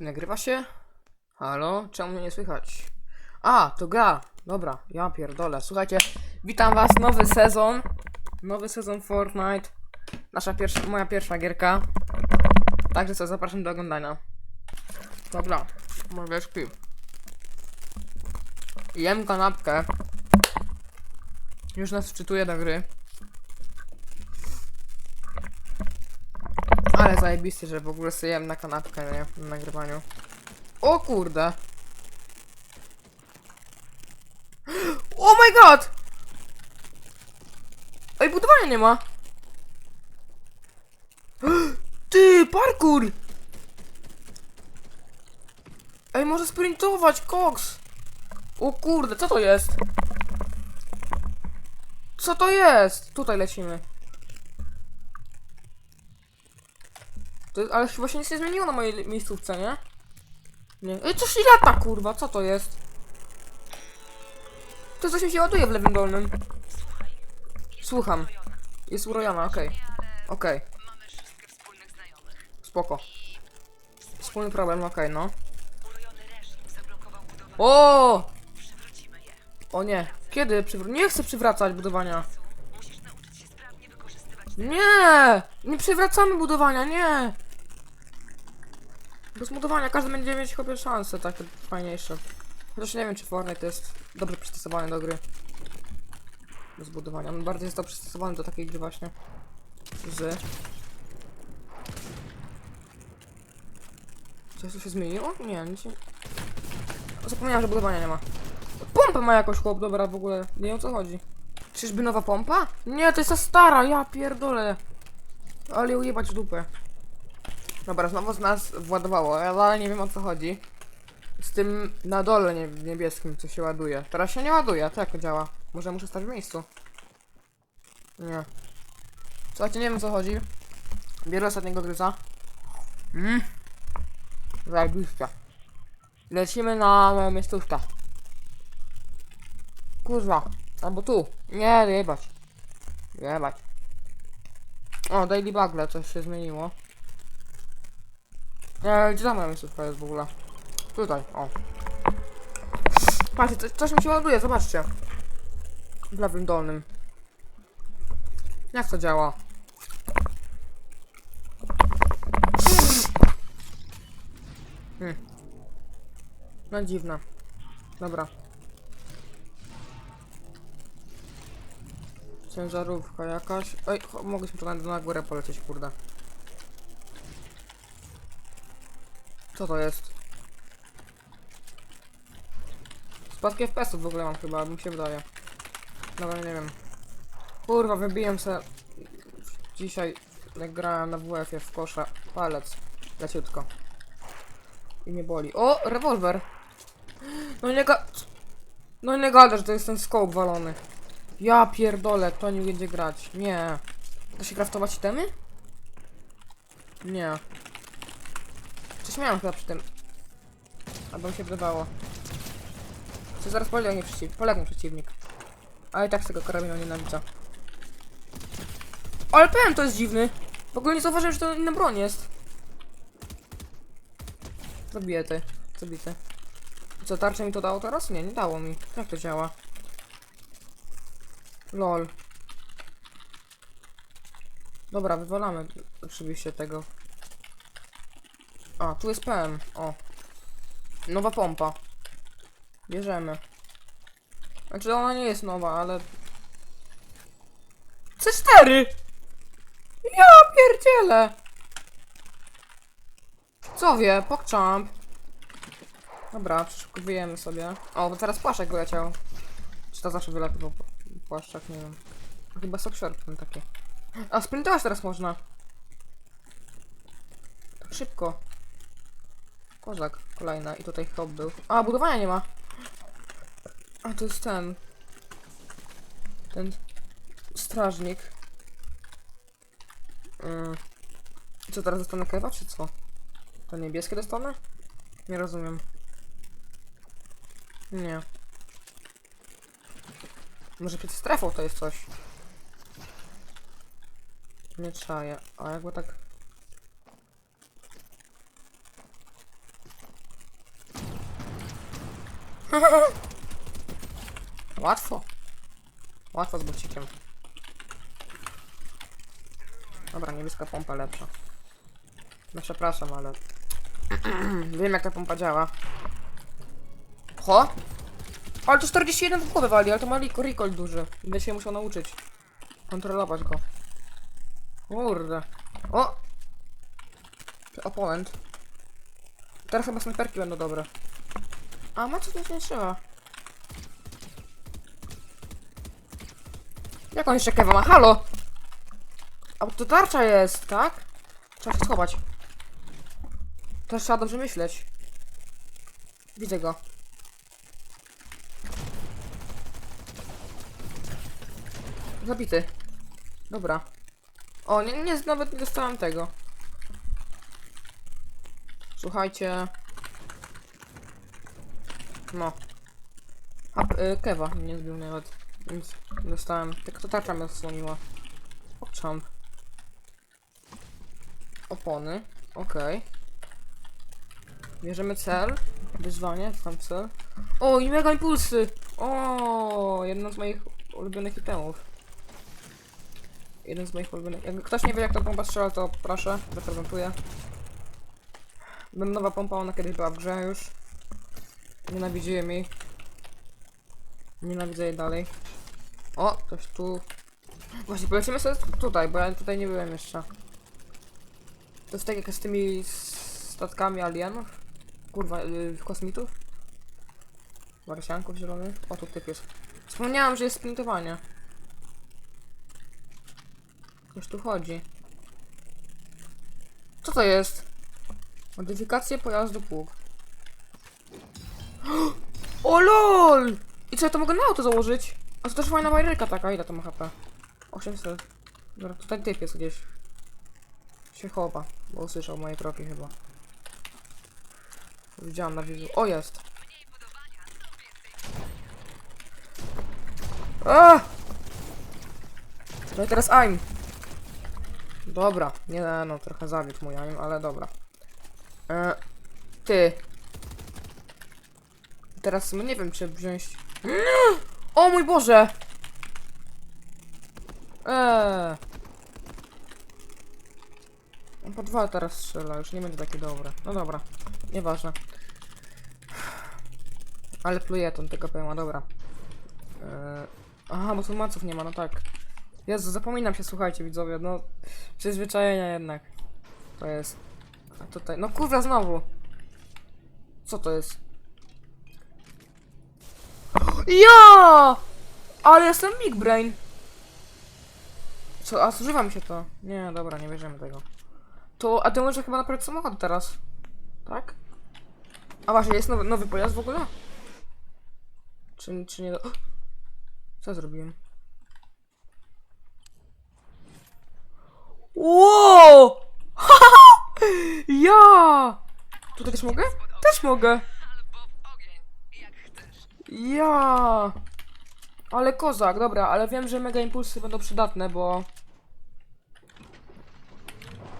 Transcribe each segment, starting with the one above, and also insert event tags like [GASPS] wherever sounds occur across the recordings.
Nagrywa się? Halo? Czemu mnie nie słychać? A, to gra. Dobra, ja pierdolę. Słuchajcie, witam was, nowy sezon. Nowy sezon Fortnite. Nasza pierwsza, moja pierwsza gierka. Także co, zapraszam do oglądania. Dobra, mordeczki. Jem kanapkę. Już nas wczytuję do gry. Ale zajebisty, że w ogóle sobie jem na kanapkę, nie? Na nagrywaniu. O kurde. [GASPS] Oh my god! Ej, budowania nie ma. [GASPS] Ty, parkour! Ej, może sprintować, koks! O kurde, co to jest? Co to jest? Tutaj lecimy. To, ale chyba się nic nie zmieniło na mojej miejscówce, nie? Nie. Ej, coś lata, kurwa, co to jest? To coś mi się ładuje w lewym dolnym. Słucham. Jest urojona, okej. Okej, wszystkie wspólnych znajomych. spoko. Wspólny problem, okej, no. Zablokował budowę. O! O nie. Kiedy przywr... Nie chcę przywracać budowania. Nie! Nie przywracamy budowania, nie! Bez budowania każdy będzie mieć chyba szanse takie fajniejsze. Chociaż nie wiem, czy Fortnite jest dobrze przystosowany do gry. Bez budowania. On bardziej jest to przystosowany do takiej gry właśnie. Z... Coś tu się zmieniło? Nie, nic się... Zapomniałem, że budowania nie ma. Pompę ma jakoś chłop, dobra, w ogóle nie wiem o co chodzi. Czyżby nowa pompa? Nie, to jest ta stara, ja pierdolę. Ale ją jebać w dupę. Dobra, znowu z nas władowało, ale nie wiem o co chodzi. Z tym na dole nie, niebieskim, co się ładuje. Teraz się nie ładuje, to jak działa? Może muszę stać w miejscu? Nie. Słuchajcie, nie wiem o co chodzi. Bierę ostatniego gryza. Mmm. Zajebiście. Lecimy na moją miejscówkę. Kurwa. Albo tu. Nie, jebać. Jebać. O, Daily Bugle, coś się zmieniło. Nie, gdzie ta moja miejscówka jest w ogóle? Tutaj, o. Patrzcie, coś, mi się ładuje, zobaczcie. W lewym dolnym. Jak to działa? Hmm. No dziwne. Dobra. Ciężarówka jakaś. Cho- mogliśmy tu na, na górę polecieć, kurde. Co to jest? Spadki FPS-ów w ogóle mam chyba, mi się wydaje. Dobra, nie wiem. Kurwa, wybiłem se... Dzisiaj, jak grałem na WF-ie w kosza, palec. Leciutko. I mnie boli. O, rewolwer! No nie ga... No nie gadasz, to jest ten scope walony. Ja pierdolę, kto nie będzie grać. Nie. Da się kraftować itemy? Nie. Coś miałem chyba przy tym. Albo mi się wydawało. Czy zaraz polegnie, przeciw polegnie przeciwnik. Ale i tak z tego karabinu nienawidzę. Ale PM to jest dziwny. W ogóle nie zauważyłem, że to inna broń jest. Zabiję ty. Zabity. Co, tarczę mi to dało teraz? Nie, nie dało mi. Jak to działa? Lol. Dobra, wywalamy oczywiście tego. A, tu jest PM. O. Nowa pompa. Bierzemy. Znaczy ona nie jest nowa, ale... C4! Ja pierdzielę! Co wie, pokczamp. Dobra, przeszukujemy sobie. O, bo teraz płaszczek wyleciał. Czy to zawsze wylatywał płaszczak? Nie wiem. Chyba soksior ten taki. A, sprintować teraz można. Tak szybko. Kozak, kolejna. I tutaj hop był. A, budowania nie ma. A, to jest ten. Ten strażnik. Mm. Co teraz dostanę kewa, czy co? To niebieskie dostanę? Nie rozumiem. Nie. Może przed strefą to jest coś. Nie czaję. A jakby tak... [LAUGHS] Łatwo. Łatwo z bucikiem. Dobra, niebieska pompa lepsza. No przepraszam, ale... [CLEARS THROAT] Wiem jak ta pompa działa. Ho? Ale to 41 w głowę wali, ale to ma recoil duży. Będę się musiał nauczyć. Kontrolować go. Kurde. O! Oponent. Teraz chyba snajperki będą dobre. A ma co to nie trzeba. Jak on jeszcze kewa ma? Halo! A to tarcza jest, tak? Trzeba się schować. Też trzeba dobrze myśleć. Widzę go. Zabity. Dobra. O, nie, nie, nawet nie dostałem tego. Słuchajcie. No. A, y, kewa nie zbił nawet. Więc dostałem. Tylko to tarcza mnie odsłoniła. Obczamp. Opony. Okej. Bierzemy cel. Wyzwanie, tam cel. O, i mega impulsy! O, jedno z moich ulubionych itemów. Jeden z moich ulubionych. Jak ktoś nie wie jak ta pompa strzela, to proszę, zaprezentuję. Będę nowa pompa, ona kiedyś była w grze już. Nienawidziłem jej. Nienawidzę jej dalej. O, ktoś tu. Właśnie, polecimy sobie tutaj, bo ja tutaj nie byłem jeszcze. To jest tak jak z tymi statkami alienów. Kurwa, yy, kosmitów. Marsjanków zielonych. O, tu typ jest. Wspomniałam, że jest sprintowanie. Ktoś tu chodzi. Co to jest? Modyfikacje pojazdu pług. [GASPS] O lol! I co, ja to mogę na auto założyć? A to też fajna bajerka taka, ile to ma HP? 800. Dobra, tutaj typ jest gdzieś. Się chowa, bo usłyszał moje kroki chyba. Widziałam na widzu. O, jest! A! No i teraz aim. Dobra, nie no, trochę zawiódł mój aim, ale dobra. E, ty. Teraz no nie wiem, czy wziąć... O mój Boże! Eee. Po dwa teraz strzela, już nie będzie takie dobre. No dobra, nieważne. Ale pluje tą tylko pełna, dobra. Eee. Aha, bo tu maców nie ma, no tak. Jezu, zapominam się, słuchajcie widzowie, no... Przyzwyczajenia jednak. To jest... A tutaj... No kurwa, znowu! Co to jest? Ja! Ale jestem big brain. Co, a zużywa mi się to? Nie, dobra, nie bierzemy tego. To, a ty możesz chyba naprawić samochód teraz. Tak? A właśnie, jest nowy, nowy pojazd w ogóle? Czy, czy nie do... Co zrobiłem? Wow! [LAUGHS] ja! Tutaj też mogę? Też mogę. Albo w ogień, jak chcesz. Ja! Ale kozak, dobra, ale wiem, że mega impulsy będą przydatne, bo...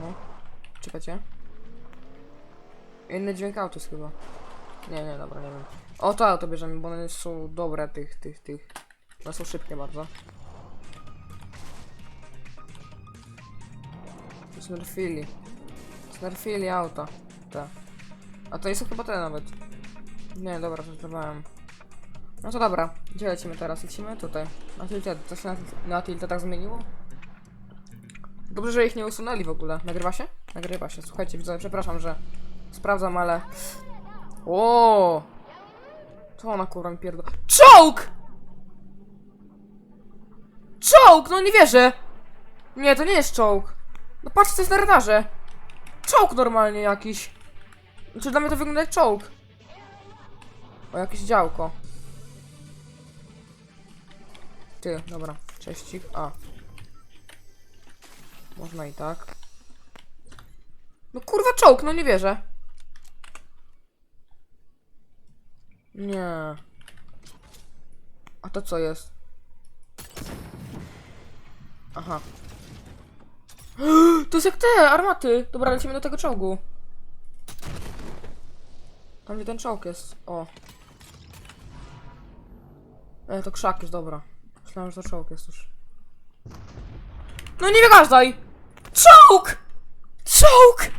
No, czekajcie. Inny dźwięk auto jest chyba. Nie, nie, dobra, nie wiem. O, to auto bierzemy, bo one są dobre, tych, tych, tych. One są szybkie bardzo. Snurfili. Snurfili auto. Te. A to jest chyba te nawet. Nie, dobra, żartowałem. No to dobra, gdzie lecimy teraz? Lecimy tutaj. Na tilcie, to się na, na tilcie tak zmieniło? Dobrze, że ich nie usunęli w ogóle. Nagrywa się? Nagrywa się. Słuchajcie, widzowie, przepraszam, że sprawdzam, ale... O! Co ona kurwa mi pierdol... CZOłG! CZOłG! No nie wierzę! Nie, to nie jest czołg. No patrzcie, co jest na radarze. Czołg normalnie jakiś. Znaczy dla mnie to wygląda jak czołg. O, jakieś działko. Ty, dobra, cześcik, a. Można i tak. No kurwa czołg, no nie wierzę. Nie. A to co jest? Aha. [GASPS] To jest jak te armaty. Dobra, lecimy do tego czołgu. Tam gdzie ten czołg jest. O. E, to krzak już, dobra. Myślałem, że to czołg jest już. No nie wygażdaj! Czołg! Czołg!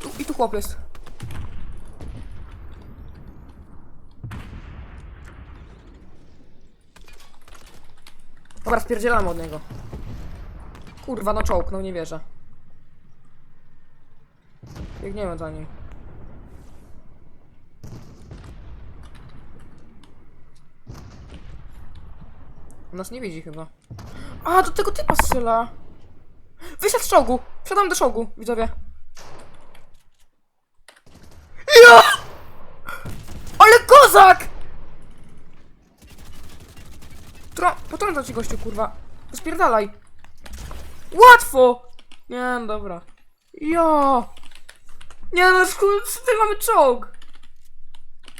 Tu, I tu chłop jest. Dobra, spierdzielamy od niego. Kurwa, no czołg, no nie wierzę. Biegniemy za nim. Nas nie widzi chyba. A, do tego typa strzela. Wysiadł z czołgu. Wsiadam do czołgu, widzowie. Ja! Ale kozak! Tro... Potrącam ci gościu, kurwa. Spierdalaj. Łatwo! Nie, no dobra. Ja! Nie no, tutaj mamy czołg!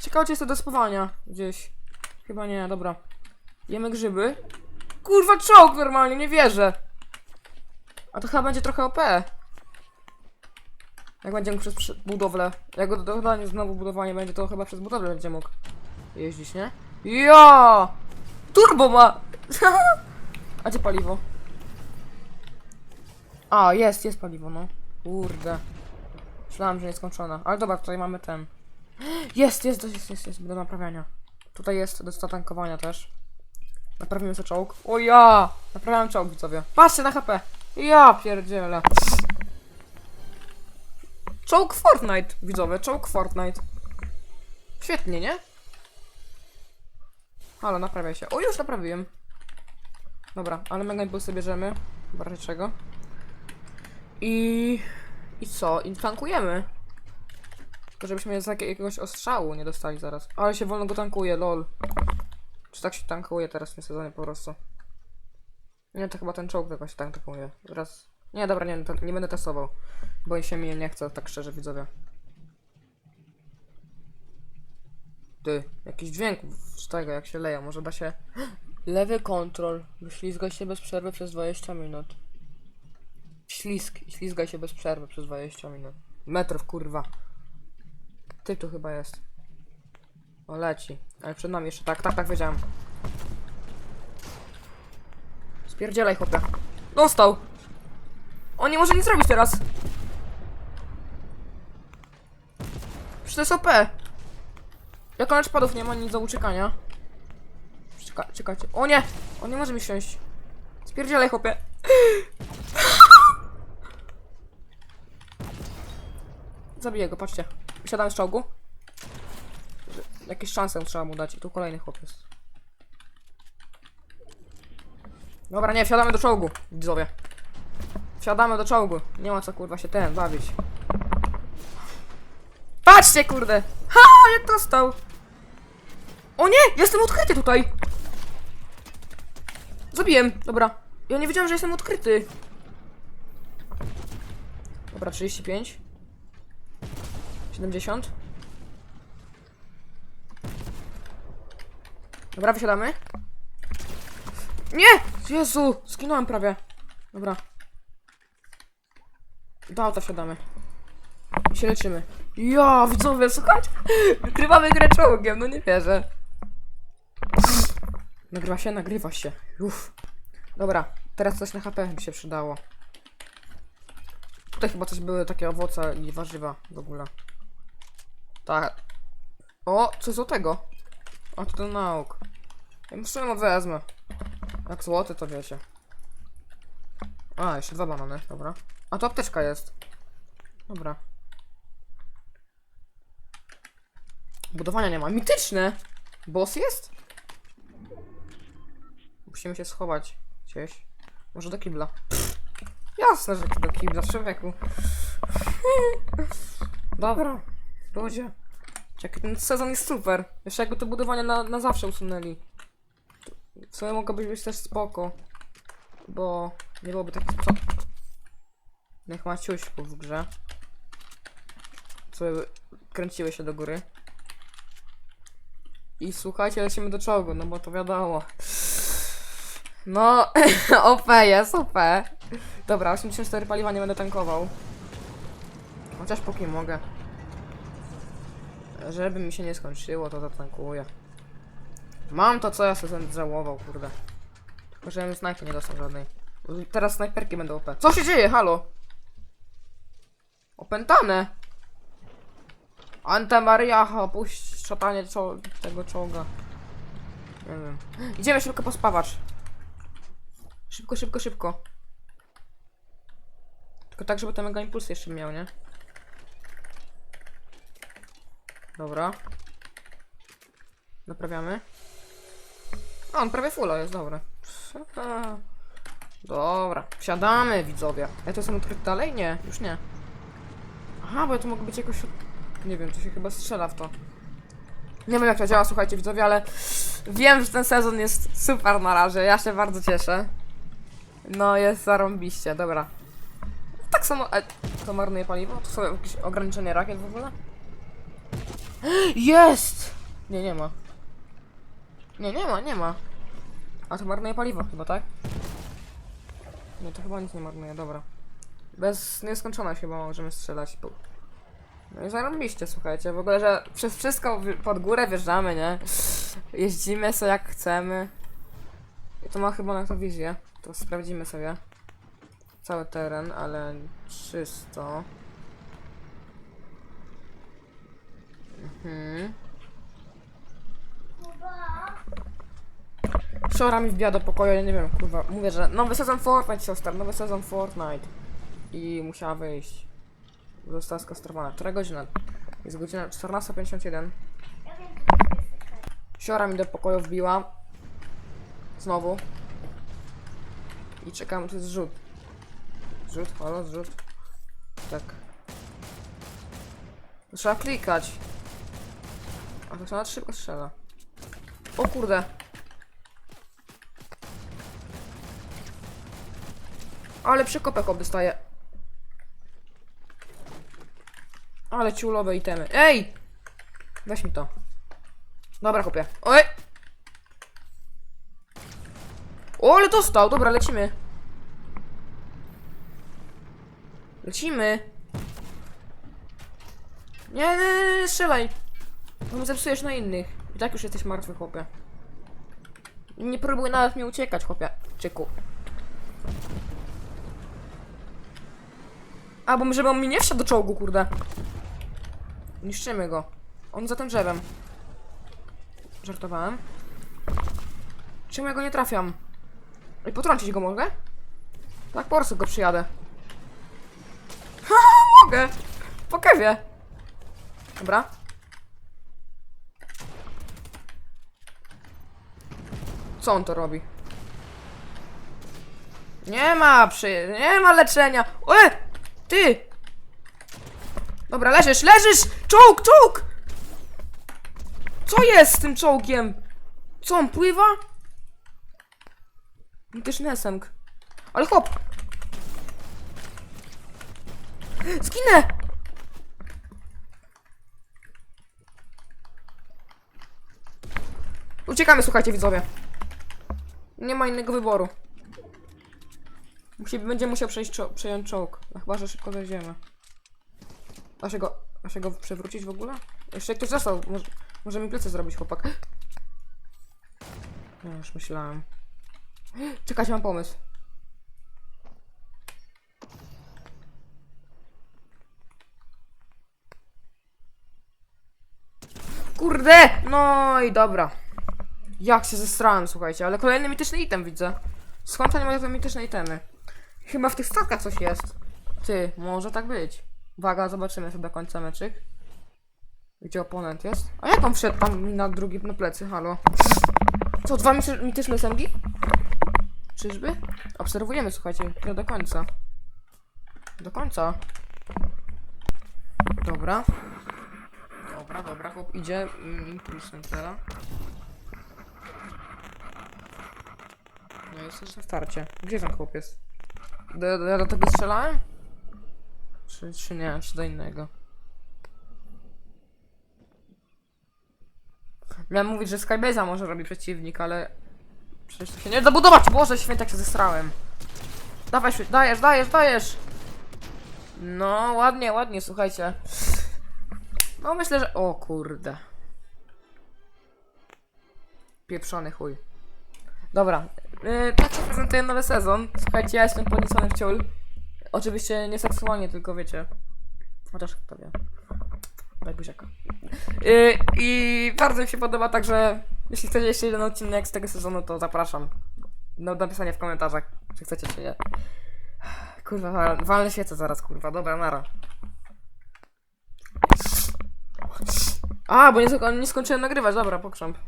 Ciekawe, czy jest to do spawania gdzieś. Chyba nie, dobra. Jemy grzyby. Kurwa, czołg normalnie, nie wierzę. A to chyba będzie trochę OP. Jak będzie mógł przez budowlę. Jak go dodanie znowu budowanie będzie, to chyba przez budowlę będzie mógł jeździć, nie? Ja! Turbo ma! [LAUGHS] A gdzie paliwo? A, jest, jest paliwo, no. Kurde. Myślałem, że nieskończona. Ale dobra, tutaj mamy ten. [GASPS] Jest, jest, jest, jest, jest, do naprawiania. Tutaj jest do zatankowania też. Naprawimy sobie czołg. O ja! Naprawiam czołg, widzowie. Patrzcie na HP! Ja pierdzielę. Czołg Fortnite, widzowie, czołg Fortnite. Świetnie, nie? Halo, naprawiaj się. O, już naprawiłem. Dobra, ale mega impulsy bierzemy. W razie czego. I... I co? I tankujemy. Tylko żebyśmy z jakie- jakiegoś ostrzału nie dostali zaraz. Ale się wolno go tankuje, lol. Czy tak się tankuje teraz w tym sezonie po prostu? Nie, to chyba ten czołg się tak tankuje. Teraz... Nie, dobra, nie, nie będę testował. Bo się mnie nie chce, tak szczerze, widzowie. Ty, jakiś dźwięk z tego, jak się leje. Może da się... [GASPS] Lewy kontrol. Wyślizgaj się bez przerwy przez 20 minut. Ślizg. Ślizgaj się bez przerwy przez 20 minut. Metrów, kurwa. Ty tu chyba jest. O, leci. Ale przed nami jeszcze. Tak, tak, tak, wiedziałem. Spierdzielaj, chłopie. Dostał! On nie może nic zrobić teraz. Przecież to jest OP. Jak on padów nie ma nic do uciekania. Czeka, czekajcie. O nie! On nie może mi wsiąść. Spierdzielaj, chłopie. [GASPS] Zabiję go, patrzcie. Siadam z czołgu. Jakieś szanse trzeba mu dać. I tu kolejny chłopiec. Dobra, nie, wsiadamy do czołgu, widzowie. Wsiadamy do czołgu. Nie ma co kurwa się ten bawić. Patrzcie, kurde! Ha! Jak dostał! O nie! Jestem odkryty tutaj! Zabiłem, dobra. Ja nie wiedziałem, że jestem odkryty. Dobra, 35. 70. Dobra, wysiadamy. Nie! Jezu! Skinąłem prawie. Dobra. Do auta wsiadamy. I się leczymy. Ja, widzowie, słuchajcie. [GASPS] Wygrywamy grę czołgiem, no nie wierzę. [SIGHS] Nagrywa się, nagrywa się. Uff. Dobra, teraz coś na HP by się przydało. Tutaj chyba coś były takie owoce i warzywa w ogóle. Tak. O, coś złotego. A to nauk. Ja muszę wezmę. Jak złoty to wiecie. A, jeszcze dwa banany, dobra. A to apteczka jest. Dobra. Budowania nie ma. Mityczne! Boss jest? Musimy się schować gdzieś. Może do kibla. Pff, jasne, że do kibla, człowieku. [LAUGHS] Dobra. Ludzie. Jaki ten sezon jest super. Jeszcze jakby to budowanie na, na zawsze usunęli. W sumie mogłoby być też spoko. Bo nie byłoby takich co... Jak maciuśków w grze. Co kręciły się do góry. I słuchajcie, lecimy do czołgu, no bo to wiadomo. No, [LAUGHS] OP jest, OP. Dobra, 84 paliwa nie będę tankował. Chociaż póki mogę. Żeby mi się nie skończyło, to zatankuję. Mam to, co ja sobie będę żałował, kurde. Tylko, że ja snajpy nie dostał żadnej. Teraz snajperki będą OP. Co się dzieje? Halo? Opętane! Antemariacha, puść szatanie czo tego czołga. Nie wiem. Idziemy szybko pospawacz. Szybko, szybko, szybko. Tylko tak, żeby ten mega impuls jeszcze miał, nie? Dobra. Naprawiamy. A, on prawie fulla jest, dobra. Dobra, wsiadamy widzowie. Ja to są odkryte dalej? Nie, już nie. Aha, bo ja tu mogę być jakoś... Nie wiem, to się chyba strzela w to. Nie wiem jak to działa, słuchajcie widzowie, ale wiem, że ten sezon jest super na razie. Ja się bardzo cieszę. No, jest zarąbiście, dobra. Tak samo... E, to marnuje paliwo? To są jakieś ograniczenie rakiet w ogóle? Jest! Nie, nie ma. Nie, nie ma, nie ma. A to marnuje paliwo chyba, tak? Nie, to chyba nic nie marnuje, dobra. Bez nieskończoność chyba możemy strzelać. No i zarobiliście, słuchajcie. W ogóle, że przez wszystko pod górę wjeżdżamy, nie? Jeździmy sobie jak chcemy. I to ma chyba na to wizję. To sprawdzimy sobie. Cały teren, ale czysto. Mhm. Mi wbija do pokoju, ja nie wiem, kurwa. Mówię, że nowy sezon Fortnite, siostra, nowy sezon Fortnite. I musiała wyjść. Została skastrowana. Która godzina? Jest godzina 14.51. Siora mi do pokoju wbiła. Znowu. I czekam, to jest zrzut. Zrzut, halo, zrzut. Tak. Trzeba klikać. A to trzeba szybko strzela. O kurde. Ale przekopek dostaje. Ale ciulowe itemy. Ej! Weź mi to. Dobra, chłopie. Oj! O, ale dostał! Dobra, lecimy. Lecimy. Nie, nie, nie, nie strzelaj. Bo mi zepsujesz na innych. I tak już jesteś martwy, chłopie. Nie próbuj nawet mi uciekać, chłopie. Czyku. A, bo żeby on mi nie wsiadł do czołgu, kurde. Niszczymy go. On za tym drzewem. Żartowałem. Czemu ja go nie trafiam? I potrącić go mogę? Tak, po prostu go przyjadę. Ha, [LAUGHS] mogę! Po kewie. Dobra. Co on to robi? Nie ma przy... Nie ma leczenia! E! Ty! Dobra, leżysz, leżysz! Czołg, czołg! Co jest z tym czołgiem? Co, on pływa? Też nesemk. Ale chłop! Zginę! Uciekamy, słuchajcie, widzowie. Nie ma innego wyboru. Musi, będzie musiał przejść czo przejąć czołg. No chyba, że szybko zejdziemy. Naszego, naszego przewrócić w ogóle? Jeszcze ktoś został. Może, może mi plecy zrobić, chłopak. Ja już myślałem. Czekajcie, mam pomysł. Kurde! No i dobra. Jak się zestrałem, słuchajcie, ale kolejny mityczny item widzę. Skąd oni mają te mityczne itemy? Chyba w tych statkach coś jest. Ty, może tak być. Uwaga, zobaczymy sobie do końca meczyk. Gdzie oponent jest? A jak on wszedł tam na drugi, na plecy, halo? Co, dwa mity- mityczne sęgi? Czyżby? Obserwujemy, słuchajcie, nie do końca. Do końca. Dobra. Dobra, dobra, chłop idzie mm, teraz. No jest już starcie. Gdzie ten chłop jest? Do, do, tego strzelałem? Czy, czy nie? Czy do innego? Miałem mówić, że Skybase'a może robi przeciwnik, ale... Przecież to się nie da budować! Boże święta, jak się zestrałem. Dawaj, dajesz, dajesz, dajesz! No, ładnie, ładnie, słuchajcie. No, myślę, że... O kurde. Pieprzony chuj. Dobra. Yy, tak się prezentuje nowy sezon. Słuchajcie, ja jestem podniecony w ciul. Oczywiście nie seksualnie, tylko wiecie. Chociaż kto wie. Daj buziaka. Yy, I bardzo mi się podoba, także jeśli chcecie jeszcze jeden odcinek z tego sezonu, to zapraszam. No, napisanie w komentarzach, czy chcecie, czy nie. Kurwa, wal- walne świece zaraz, kurwa. Dobra, nara. A, bo nie, nie skończyłem nagrywać, dobra, pokrząp.